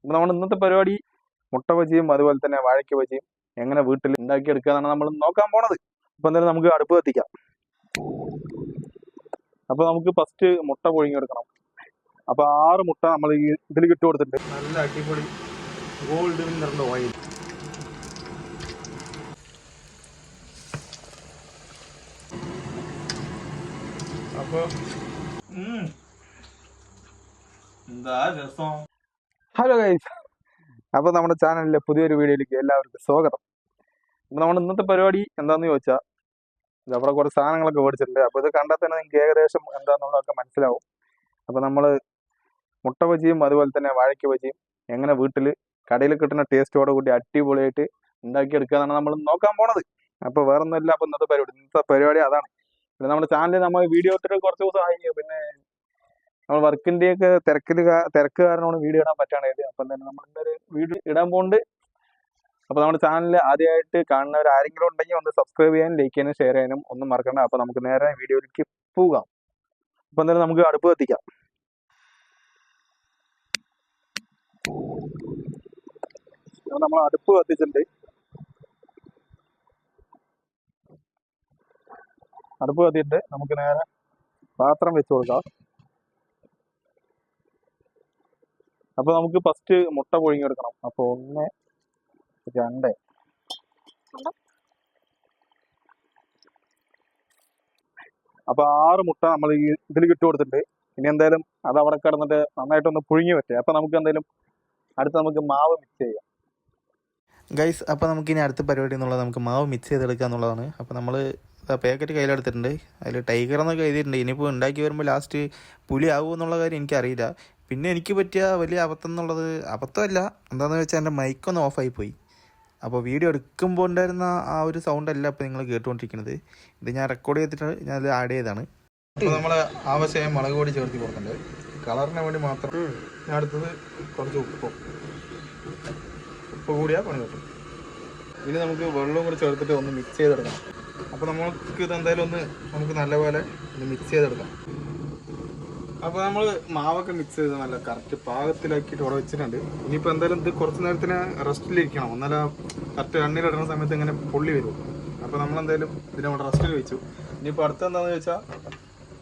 അപ്പോൾ നമ്മുടെ ഇന്നത്തെ പരിപാടി മുട്ട ബജിയും അതുപോലെ തന്നെ വാഴയ്ക്ക ബജിയും എങ്ങനെ വീട്ടിൽ ഉണ്ടാക്കിയെടുക്കാന്നാണ് നമ്മൾ നോക്കാൻ പോണത്. അപ്പോൾ എന്തായാലും നമുക്ക് അടുപ്പ് കത്തിക്കാം. അപ്പോൾ നമുക്ക് ഫസ്റ്റ് മുട്ട പുഴുങ്ങിയെടുക്കണം. അപ്പോൾ ആറ് മുട്ട നമ്മൾ ഈ ഇതിൽ ഇട്ട് കൊടുത്തിട്ടുണ്ട്. നല്ല അടിപൊളി ഗോൾഡ് ഓയിൽ അപ്പോൾ എന്താ രസം? ഹലോ ഗൈസ് അപ്പോൾ നമ്മുടെ ചാനലിലെ പുതിയൊരു വീഡിയോയിലേക്ക് എല്ലാവർക്കും സ്വാഗതം. അപ്പോൾ നമ്മുടെ ഇന്നത്തെ പരിപാടി എന്താണെന്ന് ചോദിച്ചാൽ അവിടെ കുറച്ച് സാധനങ്ങളൊക്കെ മേടിച്ചിട്ടുണ്ട്. അപ്പോൾ ഇത് കണ്ടാൽ തന്നെ നിങ്ങൾക്ക് ഏകദേശം എന്താണെന്നുള്ളതൊക്കെ മനസ്സിലാവും. അപ്പോൾ നമ്മൾ മുട്ട ബജിയും അതുപോലെ തന്നെ വാഴയ്ക്ക ബജിയും എങ്ങനെ വീട്ടിൽ കടയിൽ കിട്ടുന്ന ടേസ്റ്റോടെ കൂടി അടിപൊളിയായിട്ട് ഉണ്ടാക്കിയെടുക്കാന്നാണ് നമ്മൾ നോക്കാൻ പോണത്. അപ്പോൾ വേറൊന്നുമില്ല. അപ്പോൾ ഇന്നത്തെ പരിപാടി ഇന്നത്തെ പരിപാടി അതാണ്. പിന്നെ നമ്മുടെ ചാനലിൽ നമ്മൾ വീഡിയോ ഇട്ടിട്ട് കുറച്ച് ദിവസം ആയി. പിന്നെ നമ്മൾ വർക്കിന്റെയൊക്കെ തിരക്കിൽ തിരക്ക് കാരണമാണ് വീഡിയോ ഇടാൻ പറ്റാണേത് അപ്പം തന്നെ നമ്മൾ ഇന്നൊരു വീഡിയോ ഇടാൻ പോകുന്നുണ്ട് അപ്പോൾ നമ്മുടെ ചാനൽ ആദ്യമായിട്ട് കാണുന്നവർ ആരെങ്കിലും ഉണ്ടെങ്കിൽ ഒന്ന് സബ്സ്ക്രൈബ് ചെയ്യാനും ലൈക്ക് ചെയ്യാനും ഷെയർ ചെയ്യാനും ഒന്നും മറക്കണ്ട. അപ്പോൾ നമുക്ക് നേരെ വീഡിയോയിലേക്ക് പോകാം. അപ്പൊ തന്നെ നമുക്ക് അടുപ്പ് കത്തിക്കാം. നമ്മൾ അടുപ്പ് കത്തിച്ചിട്ടുണ്ട്. അടുപ്പ് കത്തിയിട്ട് നമുക്ക് നേരെ പാത്രം വെച്ച് കൊടുക്കാം. അപ്പോൾ നമുക്ക് ഫസ്റ്റ് മുട്ട പുഴുങ്ങിയെടുക്കണം. അപ്പോൾ ഒന്ന് രണ്ട്. അപ്പോൾ ആറ് മുട്ട നമ്മൾ ഈ ഇതിൽ ഇട്ട് കൊടുത്തിട്ടുണ്ട്. ഇനി എന്തായാലും അത് അവിടെ കിടന്നിട്ട് നന്നായിട്ടൊന്ന് പുഴുങ്ങി പറ്റുക അപ്പോൾ നമുക്ക് എന്തായാലും അടുത്ത് നമുക്ക് മാവ് മിക്സ് ചെയ്യാം. ഗൈസ് അപ്പോൾ നമുക്കിനി അടുത്ത പരിപാടി എന്നുള്ളത് നമുക്ക് മാവ് മിക്സ് ചെയ്തെടുക്കുക എന്നുള്ളതാണ്. അപ്പോൾ നമ്മൾ പാക്കറ്റ് കയ്യിലെടുത്തിട്ടുണ്ട്. അതിൽ ടൈഗർ എന്നൊക്കെ എഴുതിയിട്ടുണ്ട്. ഇനിയിപ്പോൾ ഉണ്ടാക്കി വരുമ്പോൾ ലാസ്റ്റ് പുലി ആവുമോ എന്നുള്ള കാര്യം എനിക്കറിയില്ല. പിന്നെ എനിക്ക് പറ്റിയ വലിയ അബദ്ധം എന്നുള്ളത് അബദ്ധമല്ല. എന്താണെന്ന് വെച്ചാൽ എന്റെ മൈക്കൊന്ന് ഓഫായി പോയി. അപ്പോൾ വീഡിയോ എടുക്കുമ്പോൾ ഉണ്ടായിരുന്ന ആ ഒരു സൗണ്ട് അല്ല ഇപ്പോൾ നിങ്ങൾ കേട്ടുകൊണ്ടിരിക്കുന്നത്. ഇത് ഞാൻ റെക്കോർഡ് ചെയ്തിട്ട് ഞാൻ ആഡ് ചെയ്തതാണ്. അപ്പോൾ നമ്മൾ ആവശ്യം മുളക് പൊടി ചേർത്ത് കൊടുക്കുന്നുണ്ട് കളറിന് വേണ്ടി മാത്രം ഞാൻ അടുത്തത് കുറച്ച് ഉപ്പും. ഉപ്പ് കൂടിയാൽ പണി കിട്ടും. ഇനി നമുക്ക് വെള്ളവും കൂടി ചേർത്തിട്ട് ഒന്ന് മിക്സ് ചെയ്തെടുക്കാം അപ്പോൾ നമുക്ക് ഇത് എന്തായാലും ഒന്ന് നമുക്ക് നല്ലപോലെ ഒന്ന് മിക്സ് ചെയ്തെടുക്കാം. അപ്പോൾ നമ്മൾ മാവൊക്കെ മിക്സ് ചെയ്ത് നല്ല കറക്റ്റ് പാകത്തിലാക്കിയിട്ട് അവിടെ വെച്ചിട്ടുണ്ട്. ഇനിയിപ്പോ എന്തായാലും ഇത് കുറച്ച് നേരത്തിന് റെസ്റ്റിലിരിക്കണം എന്നാലും കറക്റ്റ് എണ്ണയിലിടുന്ന സമയത്ത് ഇങ്ങനെ പൊള്ളി വരും. അപ്പൊ നമ്മൾ എന്തായാലും ഇതിനെ അവിടെ റെസ്റ്റിൽ വെച്ചു. ഇനിയിപ്പോ അടുത്ത എന്താണെന്ന് വെച്ചാൽ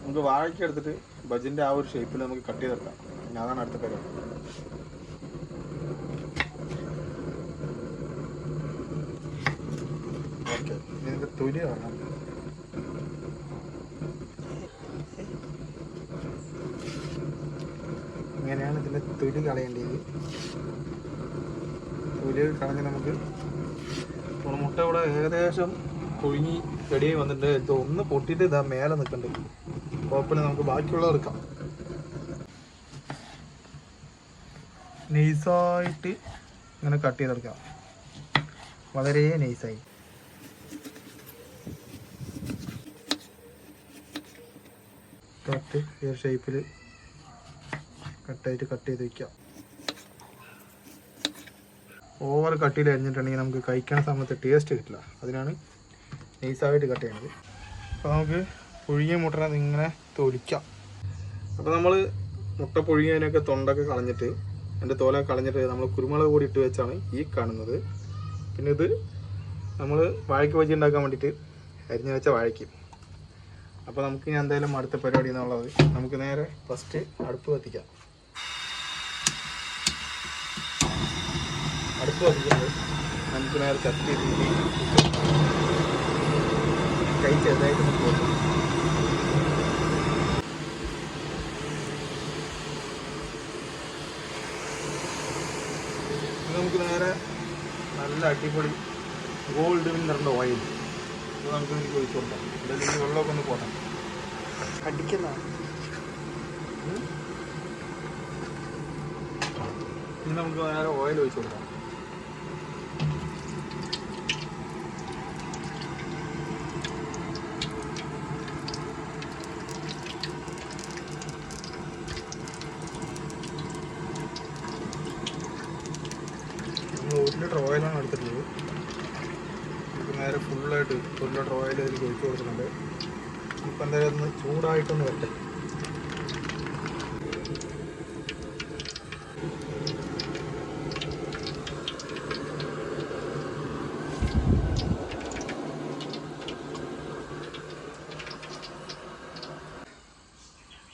നമുക്ക് വാഴയ്ക്ക് എടുത്തിട്ട് ബജിന്റെ ആ ഒരു ഷേപ്പിൽ നമുക്ക് കട്ട് ചെയ്തെടുക്കാം. പിന്നെ അതാണ് അടുത്ത പരിപാടി ഓക്കെ. ഇതിന്റെ തൊലി തൊലി കളയേണ്ടത് തൊലി കളഞ്ഞ് നമുക്ക് നമ്മുടെ മുട്ട ഇവിടെ ഏകദേശം പുഴുങ്ങി റെഡിയായി വന്നിട്ട് ഇത് ഒന്ന് പൊട്ടിയിട്ട് ഇതാ മേലെ നിൽക്കുന്നുണ്ട് കുഴപ്പമില്ല നമുക്ക് ബാക്കിയുള്ളത് എടുക്കാം. നൈസായിട്ട് ഇങ്ങനെ കട്ട് ചെയ്തെടുക്കാം വളരെ നൈസായി. കട്ട് ഈ ഷേപ്പിൽ കട്ടായിട്ട് കട്ട് ചെയ്ത് വെക്കാം. ഓവർ കട്ടിയിൽ അരിഞ്ഞിട്ടുണ്ടെങ്കിൽ നമുക്ക് കഴിക്കാൻ സമയത്ത് ടേസ്റ്റ് കിട്ടില്ല. അതിനാണ് നൈസായിട്ട് കട്ട് ചെയ്യുന്നത് അപ്പോൾ നമുക്ക് പുഴുങ്ങിയ മുട്ടനെ ഇങ്ങനെ തൊലിക്കാം. അപ്പോൾ നമ്മൾ മുട്ട പുഴുങ്ങിയതിനൊക്കെ തൊണ്ടൊക്കെ കളഞ്ഞിട്ട് എന്റെ തോല കളഞ്ഞിട്ട് നമ്മൾ കുരുമുളക് കൂടി ഇട്ട് വെച്ചാണ് ഈ കാണുന്നത്. പിന്നെ ഇത് നമ്മൾ വാഴയ്ക്ക് വെച്ച് ഉണ്ടാക്കാൻ വേണ്ടിയിട്ട് അരിഞ്ഞു വെച്ച വാഴയ്ക്ക്. അപ്പോൾ നമുക്ക് ഇനി എന്തായാലും അടുത്ത പരിപാടി എന്നുള്ളത് നമുക്ക് നേരെ ഫസ്റ്റ് അടുപ്പ് കത്തിക്കാം. അടുപ്പ് കത്തിക്കുന്നത് നമുക്ക് നേരെ കത്തി തീറ്റി കൈ ചെറുതായിട്ട് നമുക്ക് നമുക്ക് നേരെ നല്ല അടിപൊളി ഗോൾഡ് വിന്നറിന്റെ ഓയിൽ ഇത് നമുക്ക് ഇതിലേക്ക് ഒഴിച്ചു കൊടുക്കാം ഇതിലേക്ക് വെള്ളമൊക്കെ ഒന്ന് പോട്ടെ അടിക്കുന്ന ഇനി നമുക്ക് നേരെ ഓയിൽ ഒഴിച്ചു കൊടുക്കാം. ഓയിലാണ് എടുത്തിട്ടുള്ളത്. നേരെ ഫുള്ളായിട്ട് ഒരു ലിറ്റർ ഓയിൽ അതിൽ ഒഴിച്ചു കൊടുക്കുന്നുണ്ട്. ഇപ്പം എന്തായാലും ഒന്ന് ചൂടായിട്ടൊന്ന് വരട്ടെ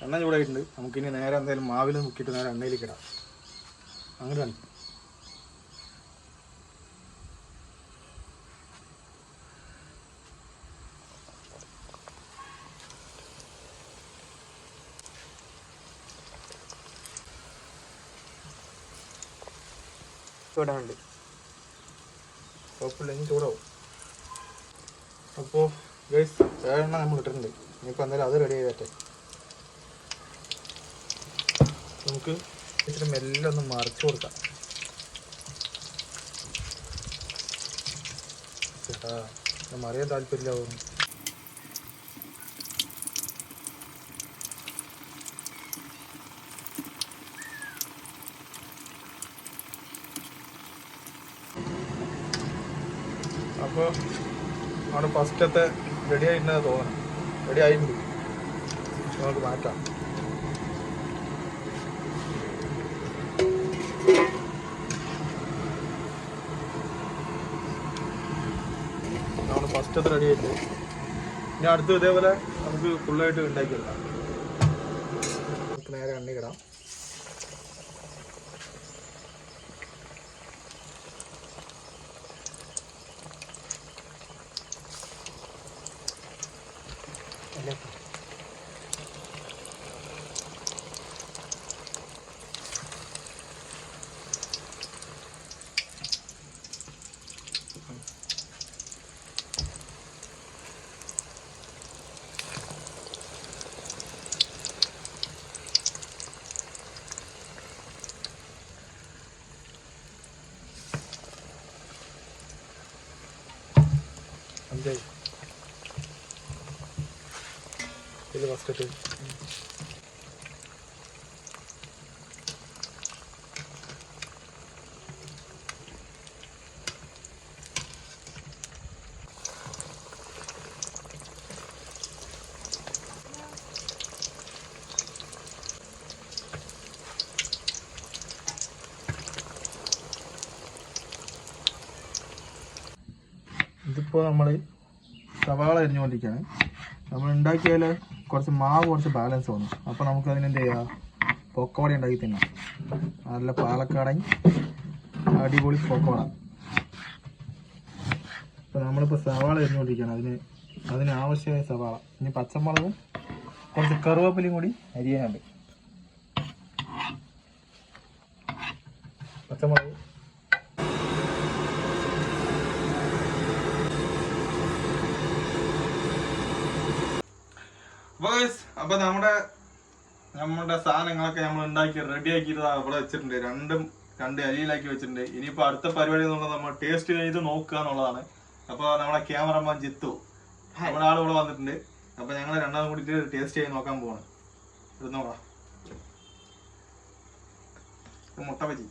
എണ്ണ ചൂടായിട്ടുണ്ട്. നമുക്കിനി നേരെ എന്തായാലും മാവിൽ മുക്കിയിട്ട് നേരെ എണ്ണയിലേക്ക് ഇടാം. അങ്ങനെ ചൂടാണ്ട് കുഴപ്പമില്ലെങ്കിൽ ചൂടാവും. അപ്പോൾ ഗൈസ് ഏഴെണ്ണ നമ്മൾ ഇട്ടിട്ടുണ്ട്. ഇനിയിപ്പോൾ എന്തായാലും അത് റെഡി ചെയ്തേ നമുക്ക് ഇച്ചിരി മെല്ലെ ഒന്ന് മറിച്ച് കൊടുക്കാം. ചേട്ടാ മറിയാൻ താല്പര്യമില്ല അപ്പോൾ ആണ് ഫസ്റ്റത്തെ റെഡി ആയിട്ടുണ്ടെന്ന് തോന്നണം റെഡി ആയിട്ടുണ്ട്. നമുക്ക് മാറ്റാം. നമ്മൾ ഫസ്റ്റത്തെ റെഡി ആയിട്ടുണ്ട് ഇനി അടുത്ത് ഇതേപോലെ നമുക്ക് ഫുള്ളായിട്ട് ഉണ്ടാക്കിയെടുക്കാം. നേരെ എണ്ണയിടാം അഞ്ചായി ഇത് ഫസ്റ്റ് ഇതിപ്പോൾ നമ്മൾ സവാള അരിഞ്ഞുകൊണ്ടിരിക്കുകയാണ്. നമ്മൾ ഉണ്ടാക്കിയാൽ കുറച്ച് മാവ് കുറച്ച് ബാലൻസ് വന്നു. അപ്പോൾ നമുക്ക് അതിനെന്ത് ചെയ്യാം? ഉണ്ടാക്കി തിന്നാം. നല്ല പാലക്കാടൻ അടിപൊളി പൊക്കവട. അപ്പോൾ നമ്മളിപ്പോൾ സവാള അരിഞ്ഞുകൊണ്ടിരിക്കുകയാണ്. അതിന് അതിന് ആവശ്യമായ സവാള. ഇനി പച്ചമുളകും കുറച്ച് കറുവേപ്പിലയും കൂടി അരിയാനുണ്ട്. പച്ചമുളക് അപ്പൊ നമ്മുടെ നമ്മുടെ സാധനങ്ങളൊക്കെ നമ്മൾ ഉണ്ടാക്കി റെഡി ആക്കിയിട്ട് അവിടെ വെച്ചിട്ടുണ്ട്. രണ്ടും രണ്ട് അരിയിലാക്കി വെച്ചിട്ടുണ്ട്. ഇനിയിപ്പോ അടുത്ത പരിപാടി എന്നുള്ളത് നമ്മൾ ടേസ്റ്റ് ചെയ്ത് നോക്കുക എന്നുള്ളതാണ്. അപ്പൊ നമ്മുടെ ക്യാമറമാൻ ജിത്തു നമ്മുടെ ആൾ ഇവിടെ വന്നിട്ടുണ്ട്. അപ്പൊ ഞങ്ങൾ രണ്ടാമത് കൂടിയിട്ട് ടേസ്റ്റ് ചെയ്ത് നോക്കാൻ പോവാണ്. ഇത് നോക്കാം മുട്ട ബജി.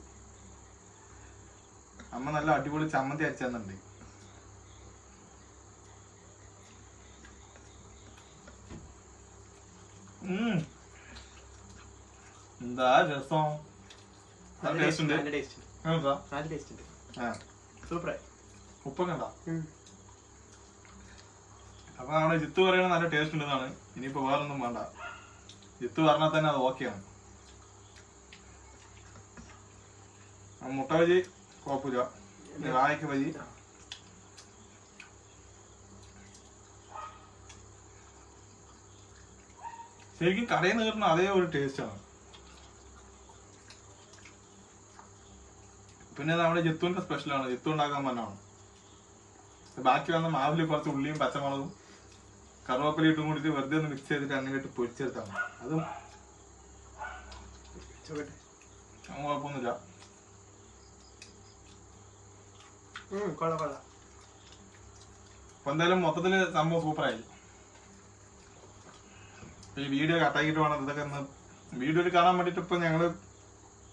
അമ്മ നല്ല അടിപൊളി ചമ്മന്തി അരച്ചു തന്നിട്ടുണ്ട് ഉം. എന്താ രസം നല്ല ടേസ്റ്റ് ഉണ്ട് നല്ല ടേസ്റ്റ് കേട്ടോ? നല്ല ടേസ്റ്റ് ഉണ്ട് ആ രസം ഉപ്പൊക്കെ അപ്പൊ നമ്മുടെ ജിത്തു പറയണ നല്ല ടേസ്റ്റ് ഉണ്ടെന്നാണ്. ഇനിയിപ്പോ വേറൊന്നും വേണ്ട. ജിത്തു പറഞ്ഞാൽ തന്നെ അത് ഓക്കെയാണ് ആണ്. മുട്ട ബജി കുഴപ്പമില്ല. വാഴയ്ക്ക ബജി. ശരിക്കും കടയിൽ നിന്ന് കിട്ടുന്ന അതേ ഒരു ടേസ്റ്റാണ് പിന്നെ നമ്മുടെ ജിത്തുവിന്റെ സ്പെഷ്യലാണ് ജിത്തു ഉണ്ടാക്കാൻ തന്നെയാണ് ബാക്കി വന്ന മാവിൽ കുറച്ച് ഉള്ളിയും പച്ചമുളകും കറുവേപ്പില ഇട്ടും കൂടിയിട്ട് വെറുതെ ഒന്ന് മിക്സ് ചെയ്തിട്ട് എണ്ണയിലിട്ട് പൊരിച്ചെടുത്താണ് അതും ചോട്ടെ അങ്ങനെ കുഴപ്പമൊന്നുമില്ല. അപ്പൊ എന്തായാലും മൊത്തത്തിൽ സംഭവം സൂപ്പറായി ഈ വീഡിയോ കട്ടാക്കിയിട്ട് വേണം ഇതൊക്കെ ഒന്ന് വീഡിയോയിൽ കാണാൻ വേണ്ടിയിട്ട് ഇപ്പൊ ഞങ്ങൾ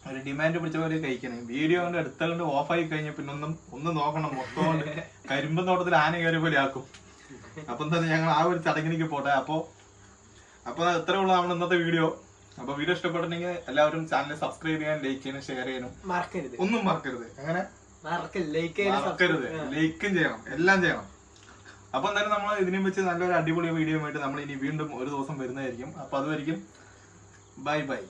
ഒരു ഡിമാൻഡ് പിടിച്ച പോലെ കഴിക്കണേ. വീഡിയോ കൊണ്ട് എടുത്തുകൊണ്ട് ഓഫായി കഴിഞ്ഞാൽ പിന്നെ ഒന്നും ഒന്നും നോക്കണം. മൊത്തം കൊണ്ട് കരിമ്പൻ തോട്ടത്തിൽ ആന കയറിയ പോലെ ആക്കും. അപ്പൊ എന്താ ഞങ്ങൾ ആ ഒരു ചടങ്ങിലേക്ക് പോട്ടെ. അപ്പൊ അപ്പൊ ഇത്രേ ഉള്ളൂ നമ്മുടെ ഇന്നത്തെ വീഡിയോ. അപ്പൊ വീഡിയോ ഇഷ്ടപ്പെട്ടിട്ടുണ്ടെങ്കിൽ എല്ലാവരും ചാനൽ സബ്സ്ക്രൈബ് ചെയ്യാൻ ലൈക്ക് ചെയ്യാനും ഷെയർ ചെയ്യാനും മറക്കരുത്. ഒന്നും മറക്കരുത്. അങ്ങനെ മറക്കരുത്. ലൈക്കും ചെയ്യണം. എല്ലാം ചെയ്യണം. അപ്പൊ എന്തായാലും നമ്മൾ ഇതിനെ വെച്ച് നല്ലൊരു അടിപൊളി വീഡിയോ ആയിട്ട് നമ്മൾ ഇനി വീണ്ടും ഒരു ദിവസം വരുന്നതായിരിക്കും. അപ്പൊ അതുവരിക്കും ബൈ ബൈ